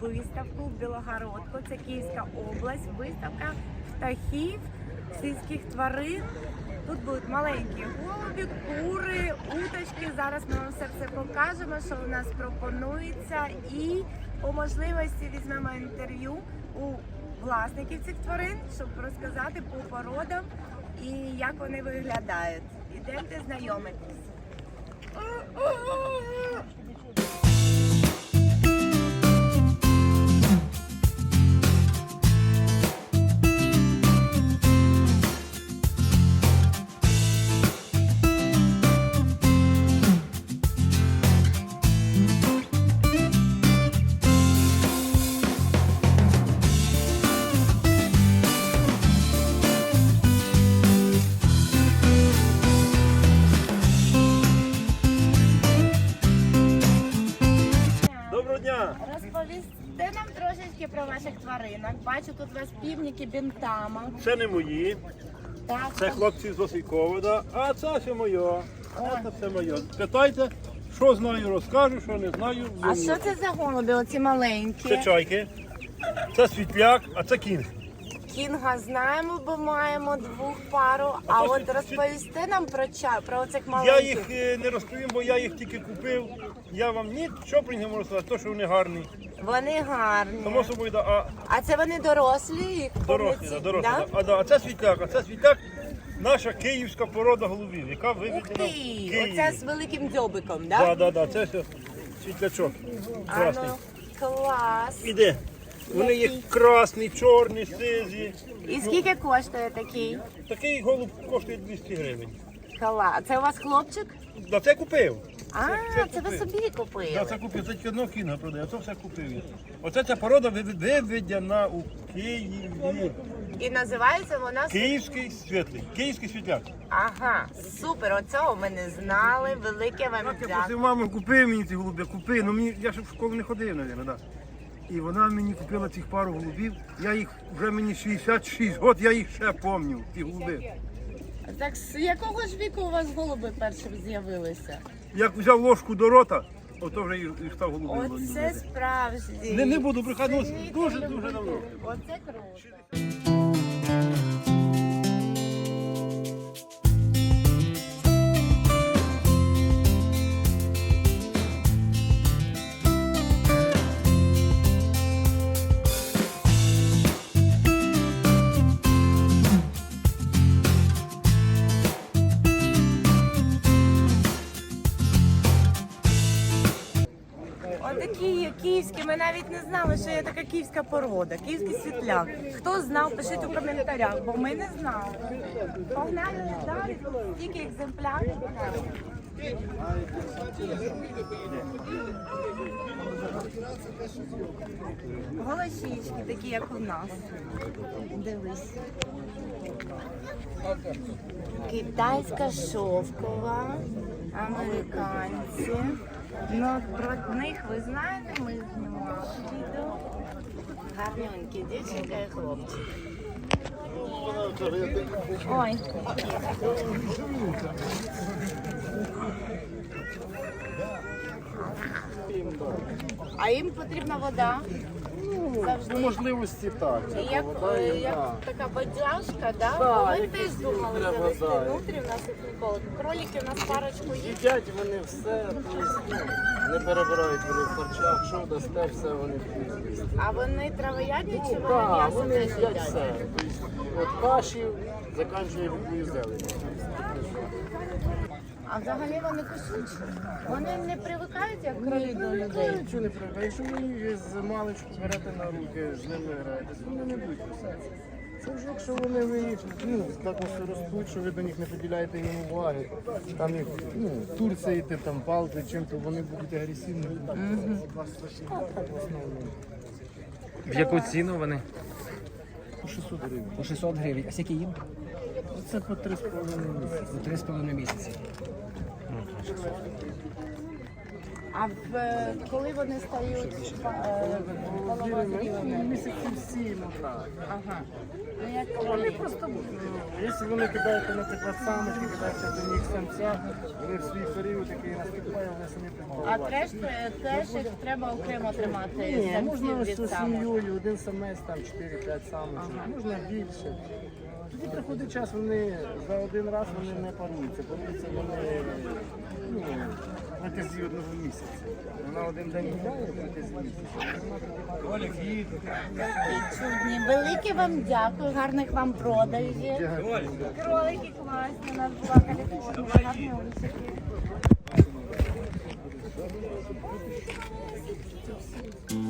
виставку в Білогородку. Це Київська область. Виставка птахів, сільських тварин. Тут будуть маленькі голубі, кури, уточки. Зараз ми вам все це покажемо, що у нас пропонується, і по можливості візьмемо інтерв'ю у власників цих тварин, щоб розказати по породам і як вони виглядають. Ідемте знайомитись. Тваринок. Бачу, тут у вас півніки бінтама. Це не мої, Так, це хлопці з Осійковода, а це все моє. А Це все моє. Питайте, що знаю, розкажу, що не знаю. А що це за голуби, оці маленькі? Це чайки, це світляк, а це кінг. Кінга знаємо, бо маємо двох пару. А Ото от розповісти нам про ча про оцих Я їх е, не розповім, бо я їх тільки купив. Я вам нічого про них можу сказати, то, що вони гарні. Вони гарні. Само собою, да, а А це вони дорослі? дорослі, да, дорослі. да? Да? А, да, а це світляк, а це світляк наша київська порода голубів, яка Ух виведена ти! в Києві. Оце з великим дзьобиком, Да, так? да, да, це все світлячок. Красний. ну, клас. Іде. Вони є красні, чорні, сизі. І скільки коштує такий? Такий голуб коштує 200 гривень. Клас. Це у вас хлопчик? Да це купив. А, це це ви собі купили. Да, це купив. Це тільки одного кіна продає, а це все купив. я. Оце ця порода вив- виведена у Києві. І називається вона Київський світлий, київський світляк. Ага, супер. Оцього ми не знали. Велике вам Так, я дякую. просив маму, купи мені ці голуби, купи. Ну мені я ще в школу не ходив, мабуть, да. І вона мені купила цих пару голубів. Я їх вже мені 66 років, я їх ще пам'ятаю, ці голуби. Так з якого ж віку у вас голуби першим з'явилися? Як взяв ложку до рота, ото вже і, і став голубим. Оце справжній. Не, не буду брехати, ну дуже-дуже давно. Оце круто. Київські, ми навіть не знали, що є така київська порода, київський світляк. Хто знав, пишіть у коментарях, бо ми не знали. Погнали далі, стільки екземплярів. Голошічки, такі як у нас. Дивись. Китайська шовкова, американці. Ну, про них ви знаєте, ми знімали відео. Гарненькі дівчинка і хлопчик. Ой. А їм потрібна вода. Завжди. можливості так. Як, е, як така бадяжка, да? Да, ми теж думали завести внутрі, в нас їх ніколи. Кролики у нас парочку є. Їдять вони все, тобто, ну, не перебирають вони в харчах, що дасте, все вони будуть. А вони травоядні чи вони Так, м'ясо вони теж їдять їдять? все. Тобто, От каші заканчує любою зеленю. А взагалі вони кусючі. Вони не привикають як кролі до людей. Нічого не треба. Якщо ви їх з маличку берете на руки, з ними граєтесь, вони не будуть кусатися. Це вже якщо вони ви їх ну, так ось ростуть, що ви до них не поділяєте їм уваги. Там їх ну, турцяєте, там палки, чим-то вони будуть агресивні. В. В яку ціну вони? По 600 гривень. По 600 гривень. А скільки їм? Це по 3,5 місяці. За 3,5 місяці. А в, е, коли вони стають е, голова зрілими? Місяців сім, отак. Ага. Ну, як Вони просто, м, якщо вони кидаєте, наприклад, самочки, кидаєте до них самця, вони в свій період, який наступає, вони самі А треш, теж їх треба окремо тримати Ні, самців можна від з самок. сім'єю, один самець, там 4-5 самочок, можна більше. Тоді приходить час, вони за один раз вони не паруються, паруються вони ну, протязі одного місяця. Вона один день гуляє протязі місяця. Тоді їде. Чудні. Велике вам дякую, гарних вам продажів. Кролики класні, у нас була Каліфорнія, гарні улички. Чеські,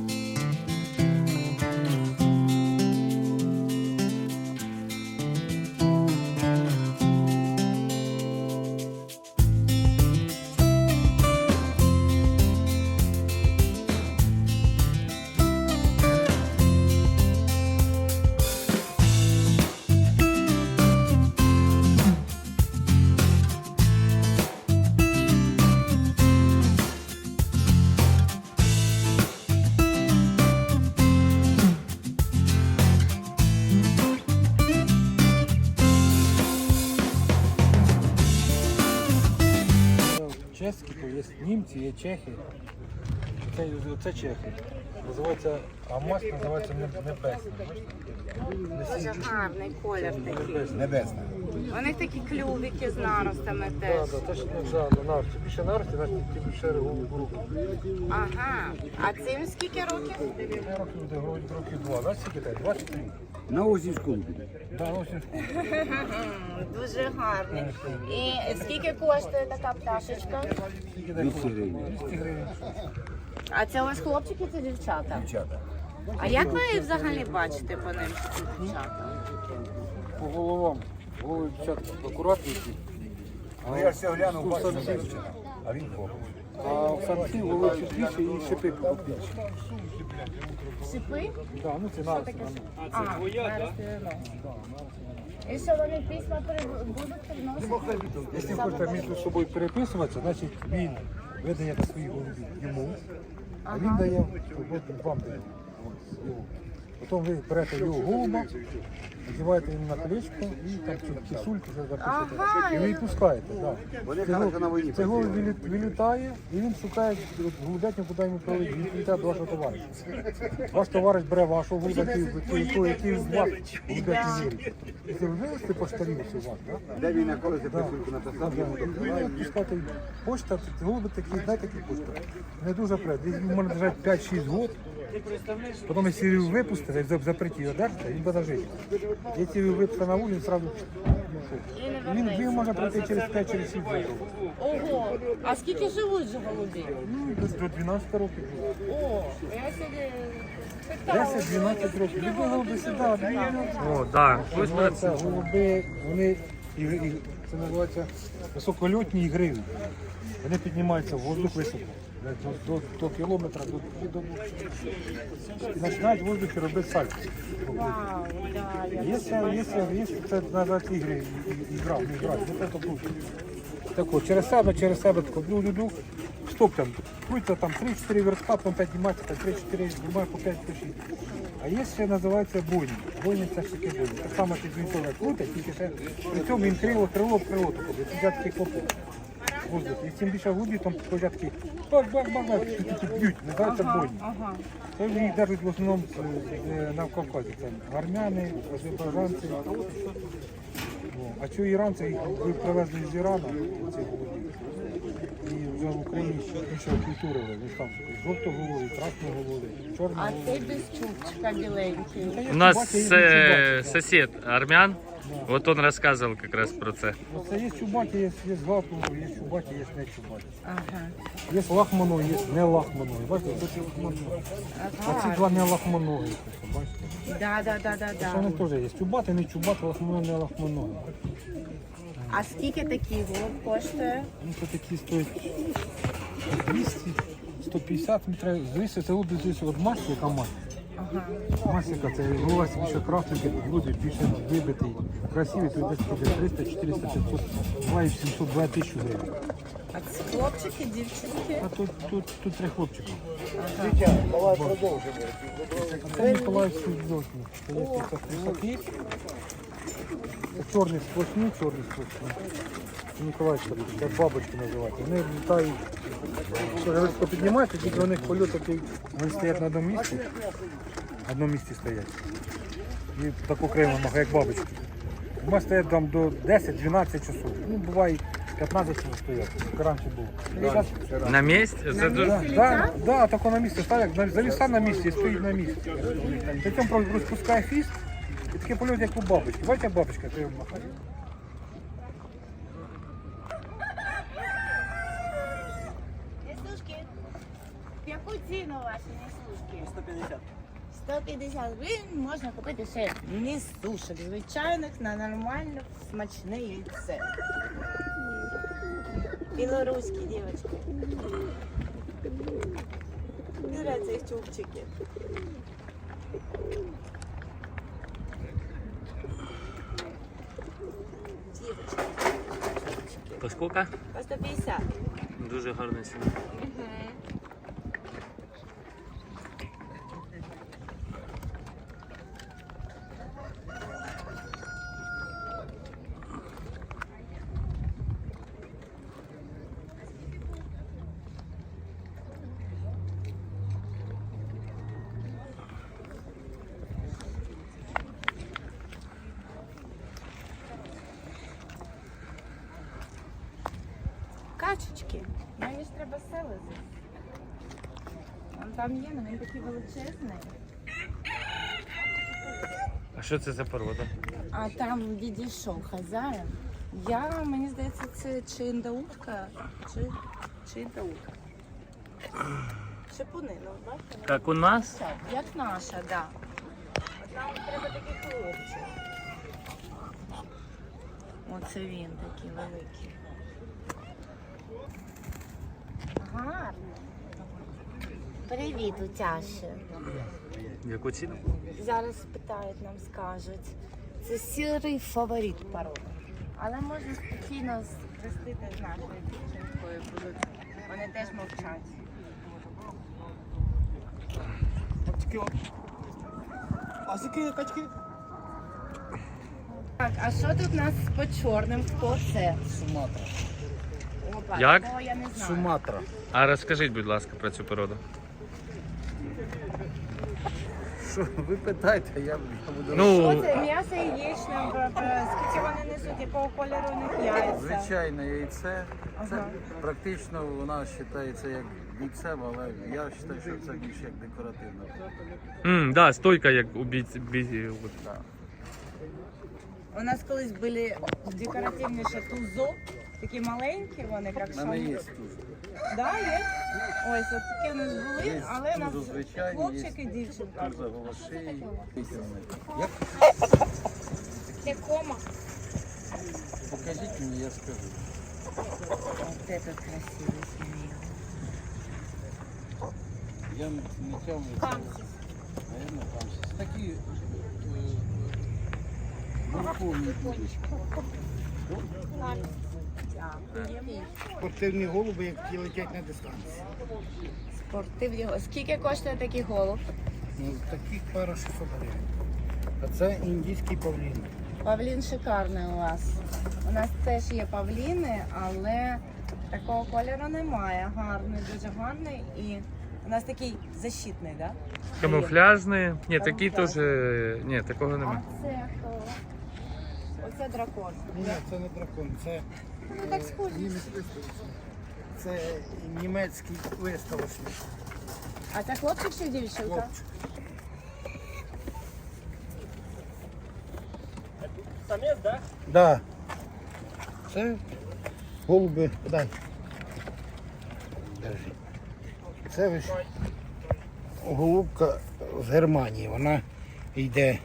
німці, є чехи. Це, це чехи. Називається, а масть називається не- небесна. Дуже гарний колір такий. Небесна. У них такі клювики з наростами Так, теж. так, це ж не за на нарті. Більше нарті, значить ті більше руку. Ага. А цим скільки років? Років років два. Знаєш, скільки так? 23. На осінь школу піде. Да, Дуже гарний. І скільки коштує така пташечка? 200 гривень. А це у вас хлопчики чи дівчата? Дівчата. А як ви взагалі бачите по ним, що це дівчата? По головам. Голови дівчатки акуратненькі. Ну я все гляну, у бачу, А він хлопець. А у самців голови чіткіші і шипи побільше. Шипи? Так, ну це нарті. А, нарости І що вони письма при- будуть приносити? Якщо хочете між собою переписуватися, значить він видає на свої голубі йому, а він дає от вам дає. Ось. Потім ви берете його голуба, надіваєте йому на колечко і там цю кисульку вже запишете. Ага, І ви її пускаєте. Да. Вони Це кажуть, голуб- на війні Це голуб виліт- вилітає і він шукає голубятню, куди йому прилетить. Він літає до вашого товариша. Ваш товариш бере вашого голуба, який, який, вас голубятні вірить. Якщо ви вивезете по у вас, да? Де він на колесі присунку написав, йому Ви відпускати почта, голуби такі, знаєте, такі почта. Не дуже пред. Він може держати 5-6 років. Потім, якщо ви випустите, за- запреті його держите, він буде жити. Якщо ви випустите на вулицю, одразу він, він може пройти через 5-6 років. Ого, а скільки живуть же голубі? Ну, десь до 12 років. О, я сьогодні питала. 10-12 років. Любі голуби сюди. О, так. Голуби, вони, і, і, це називається високольотні і гривні. Вони піднімаються в воздух високо. До, до, до кілометра, до, до, до, і починають в воздухі робити сальто. Вау, да, я Є, це- є, є, це називається ігри, і- ігра, не гра, ну це круче. Так от, через себе, через себе, тако, ду ду ду стоп там, крутиться там 3-4 верстка, потім 5 знімається, 3-4, знімає по 5 по 6. А є ще називається бойні. Бойні це ж таки бойні. Так само, як вінтове крутить, тільки ще при цьому він крило, крило, крило, таке, сидять такі хлопці. В воздухі. І чим більше гудів, там такі бах-бах-бах, б'ють, називається бойні. Ага. Це їх держать в основному е, на Кавказі. Це армяни, азербайджанці. А що іранці їх привезли з Ірану, ці голуби. В Україні ще іншої культури. Вони ж там жовтоголові, красноголові, А чорноголові. цей без чубчика біленький. У нас э, сосед армян. Вот он рассказывал как раз про це. Це є чубаті, є, є гату, є чубаті, є не чубаті. Ага. Є лахманої, є не лахманої. Бачите, це лахманої. А ці два не лахманої. Бачите? Да, да, да, да, Що вони да. теж є. Чубати, не чубати, лахманої, не лахманої. А скільки такий голуб коштує? Ну, це такі стоять 200, 150 метрів. Звісно, це буде звісно, від масі, яка маса. Ага. Масіка це голова більше крафтинки, люди більше вибитий, красивий, то десь буде 300, 400, 500, 2 700, 2 тисячі гривень. А це хлопчики, дівчинки. А тут, тут, тут три хлопчики. Дитя, давай продовжимо. Це Миколаївські злотні. Це є. Це чорні сплошні, чорні сплошні. Це Миколаївська, як бабочки називають. Вони літають, що різко піднімаються, тільки у них польот такий, вони стоять на одному місці. В одному місці стоять. І так окремо, як бабочки. У мене стоять там до 10-12 часов. Ну, буває 15 часов стоять, раніше було. Зараз На місці? Це дуже... Да, да, да, так на місці ставить, на- завіса на місці і стоїть на місці. Потім просто розпускає фіст, і таке польот, як у бабочки. Бачите, як бабочка, ти махає. Несушки. Яку ціну ваші несушки? 150. 150 гривень можна купити ще несушок звичайних на нормальне смачне яйце. Білоруські дівчатки. Нравятся їх чубчики. По скільки? По 150. Дуже гарний сніг. Качечки. Мені ж треба селези. Вон там є, але він такий величезний. А що це за порода? А там відійшов хазяїн. Я, мені здається, це чи індаутка, чи, чи індаутка. Шипуни, ну бачите? Як у нас? так, Як наша, так. Да. От Нам треба такий хлопчик. Оце він такий великий. Гарно. Привіт, Утяші. Яку ціну? Зараз питають, нам скажуть. Це сірий фаворит породи. Але можна спокійно схрестити з нашою дівчинкою. Будуть. Вони теж мовчать. А скільки качки? Так, а що тут у нас по чорним? Хто це? Суматра. Опа, Як? такого я не знаю. Суматра. А розкажіть, будь ласка, про цю породу. Що ви питаєте, я, я буду. Що Ну, це? М'ясо яєчне, б- б- скільки вони несуть, якого кольору у них яйця? Звичайне яйце. Це Ага. практично у нас вважається як бійцем, але я вважаю, що це більше як декоративно. м, да, стойка, як у бійці. бійці от. У нас колись були декоративніше тузо, такі маленькі вони, як У мене є шампур. тут. Да, є? Ось от такі у нас були, але у нас хлопчик і дівчинка. Це кома. Покажіть мені, я скажу. Ось це красивий змій. Я не. Камсіс. Наверное, там щось. Такі е, морковні будочки. Спортивні голуби, які летять на дистанції. Спортивні. го- Скільки коштує такий голуб? Ну, таких пара 600 гривень. А це індійський павлін. Павлін шикарний у вас. У нас теж є павліни, але такого кольору немає. Гарний, дуже гарний. І у нас такий защитний, так? Да? Камуфляжний. Ні, такий теж. Ні, такого А це хто? Оце дракон. Ні, це не дракон, це, Ну так схожі. це німецький виставочник. А це хлопчик чи дівчинка? Хлопчик. Самець, так? Да. Це голуби. Дай. Держи. Це ось голубка з Германії. Вона йде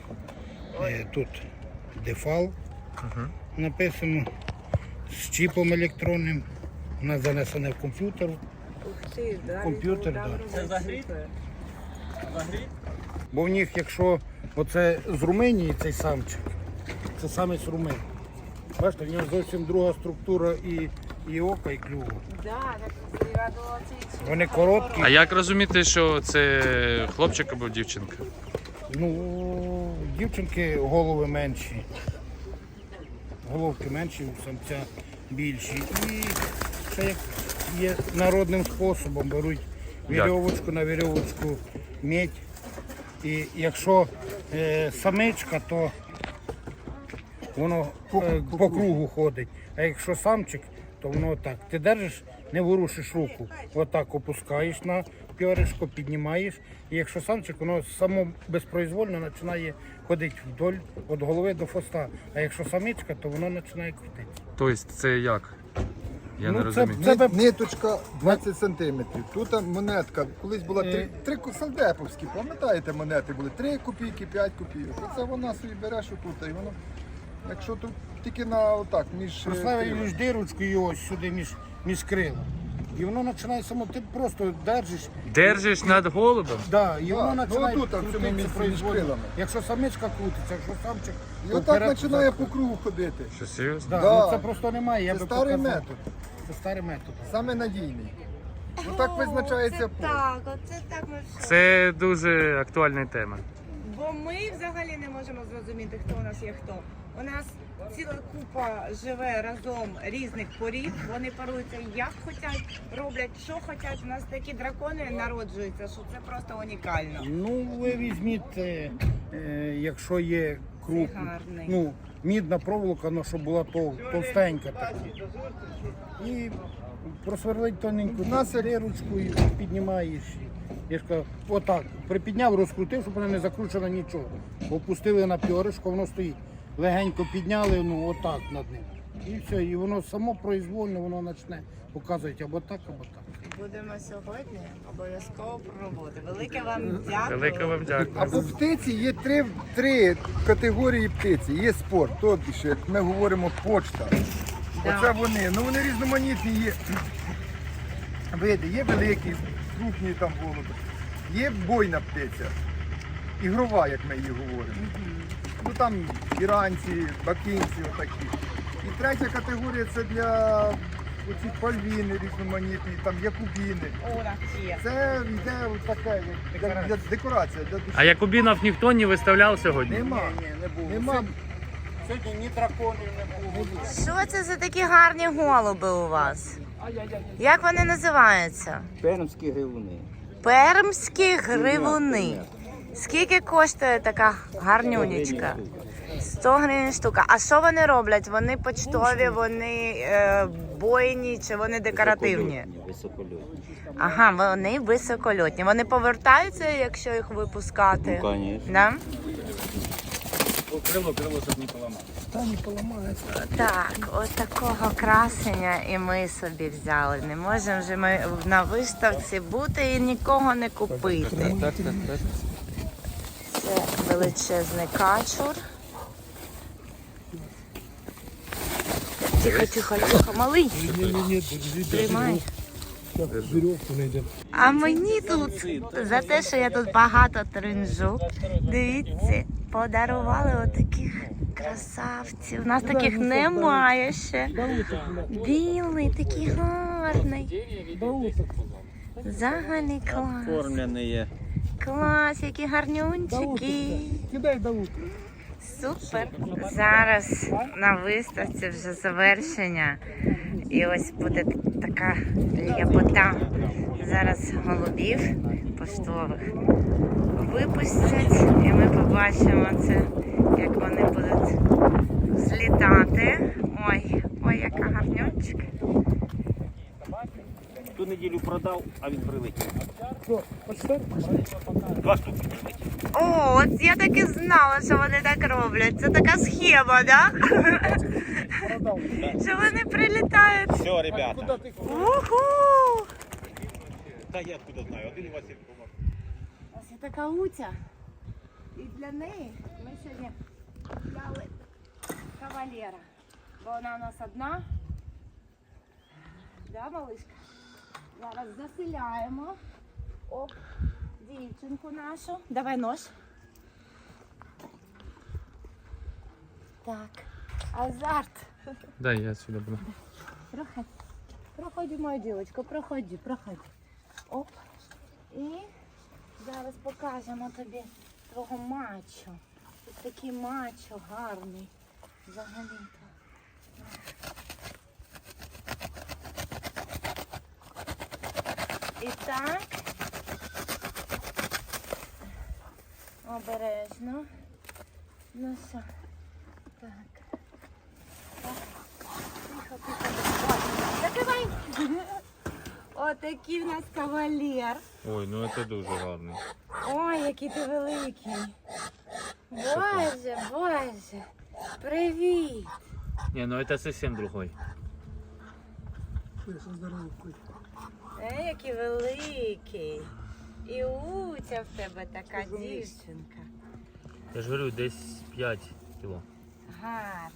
е, тут дефал написано з чіпом електронним. Вона занесена в комп'ютер. Ух ти, да, Комп'ютер, да. Це загріт? Бо в них, якщо оце з Румунії цей самчик, це саме з Румунії. Бачите, в нього зовсім друга структура і, і око, і. Да, так це. Вони короткі. А як розуміти, що це хлопчик або дівчинка? Ну, дівчинки голови менші. Головки менші, у самця більші. І це як є народним способом. Беруть вірьовочку на вірьовочку медь. І якщо е, самичка, то воно е, по кругу ходить. А якщо самчик, то воно так. Ти держиш, не ворушиш руку. Отак опускаєш на пьоришко, піднімаєш. І якщо самчик, воно само безпроизвольно починає ходити вдоль від голови до хвоста. А якщо самичка, то воно починає крутитися. Тобто це як? Я Ну, не це- розумію. це- Ні- Ниточка 20 сантиметрів. Тут монетка. Колись була три, Е. три сальдеповські, пам'ятаєте, монети були 3 копійки, 5 копійок. Оце вона собі береш отут, і воно. Якщо тут тільки на отак, між Прославив між дирочкою і ось сюди між, між крилом. І воно починає само, ти просто держиш, Держиш над голубем? да, і воно ну, починає отут, там, в цьому крутитися місці між произвольно. крилами. Якщо самичка крутиться, якщо самчик, І то отак вперед, починає назад. по кругу ходити. Що серйозно? Да, Да. Ну, це просто немає. Я Це би старий показав. метод. Це старий метод. Саме надійний. Отак визначається Це пол. так, оце так ми все. Це дуже актуальна тема. Бо ми взагалі не можемо зрозуміти, хто у нас є хто. У нас ціла купа живе разом різних порід. Вони паруються як хочуть, роблять, що хочуть. У нас такі дракони народжуються, що це просто унікально. Ну, ви візьміть, е, е, якщо є Це гарний. ну, мідна проволока, ну, щоб була тов, товстенька така. І просверлить тоненьку У нас як- дирочку і піднімаєш. Я ж кажу, отак, припідняв, розкрутив, щоб вона не закручена нічого. Опустили на пьоришко, воно стоїть. Легенько підняли, ну отак над ним. І все, і воно само произвольно, воно почне показувати або так, або так. Будемо сьогодні обов'язково пробувати. Велике вам дякую. Велике вам А дякую. по птиці є три, три категорії птиці. Є спорт, тобто, що, як ми говоримо, почта. Оце вони. Ну вони різноманітні є види. Є великі, крупні там голуби. Є бойна птиця, ігрова, як ми її говоримо. Ну там іранці, бакинці отакі. І третя категорія це для оці пальвіни різноманітні, там якубіни. О, так є. Це йде таке, як для, для декорація, для душі. А якубінов ніхто не виставляв сьогодні? Нема. Ні, не було. Нема. Сьогодні ні драконів не було. Що це за такі гарні голуби у вас? Як вони називаються? Пермські гривуни. Пермські гривуни. Скільки коштує така гарнюнечка? 100 гривень штука. А що вони роблять? Вони почтові, вони е, бойні чи вони декоративні? Високольотні. Ага, вони високольотні. Вони повертаються, якщо їх випускати. Конечно. Да? Крило, крило, щоб не поламати. Так, от такого красення і ми собі взяли. Не можемо вже ми на виставці бути і нікого не купити. Це величезний качур. Тихо, тихо, тихо, малий. Тримай. А мені тут за те, що я тут багато тринжу. Дивіться, подарували отаких красавців. У нас таких немає ще. Білий, такий гарний. Взагалі клас. Клас, які гарнюнчики. Кидай до. Супер. Зараз на виставці вже завершення. І ось буде така ляпота. Зараз голубів поштових випустять, і ми побачимо це, як вони будуть злітати. Ой, ой, яка гарнючка. Ту неділю продав, а він прилетів. О, от я так і знала, що вони так роблять. Це така схема, да? Що вони прилітають. Все, ребята. Уху! Та я откуда знаю, один у вас є допомог. Ось така утя. І для неї ми сьогодні взяли кавалера. Бо вона у нас одна. Да, малишка? Зараз заселяємо. Оп, дівчинку нашу. Давай нож. Так. Азарт. Дай я сюди буду. Трохи Проходи, моя дівчинка, проходи, проходи. Оп. І зараз покажемо тобі твого мачо. Ось такий мачо гарний. Взагалі-то. І так. Обережно. Ну все. Так. Тихо, тихо. Закривай. Отакий в нас кавалер. Ой, ну це дуже гарний. Ой, який ти великий. Боже, боже. Привіт. Не, ну це зовсім другой. Е, який великий. І Уця в тебе така дівчинка. Я ж говорю, десь 5 кіло. Гарний.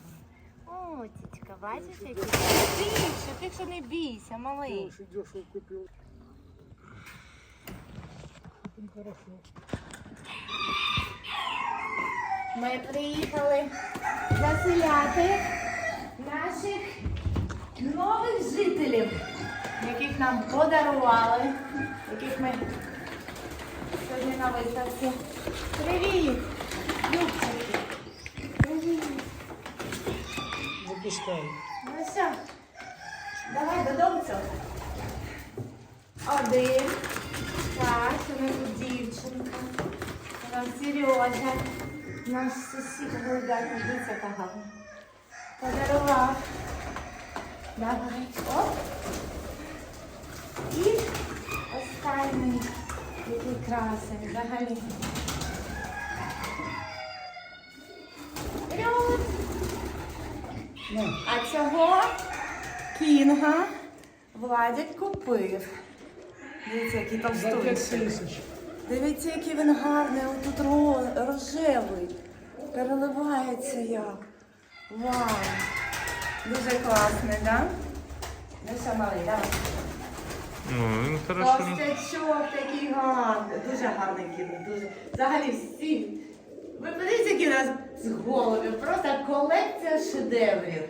Утічка, бачиш, який? Тихше, тихше не бійся, малий. Ми приїхали заселяти наших нових жителів, яких нам подарували, яких ми на виставці. Привіт! Привіт! Запускай. Ну все, давай додому цього. Один. Так, у нас тут дівчинка. У нас Сережа. Наш сусід голубятник, дивіться, яка гарна. Подарував. Давай. Оп. І останній, який взагалі. А цього кінга Владик купив. Дивіться, який там товстунчик. Дивіться, який він гарний, отут ро- рожевий. Переливається як. Вау! Дуже класний, так? Да? Ну все, малий, давай. Ну, він хорошо. Костячок такий гарний. Дуже гарний кіно. Дуже. Взагалі всі. Ви подивіться, які у нас з голови. Просто колекція шедеврів.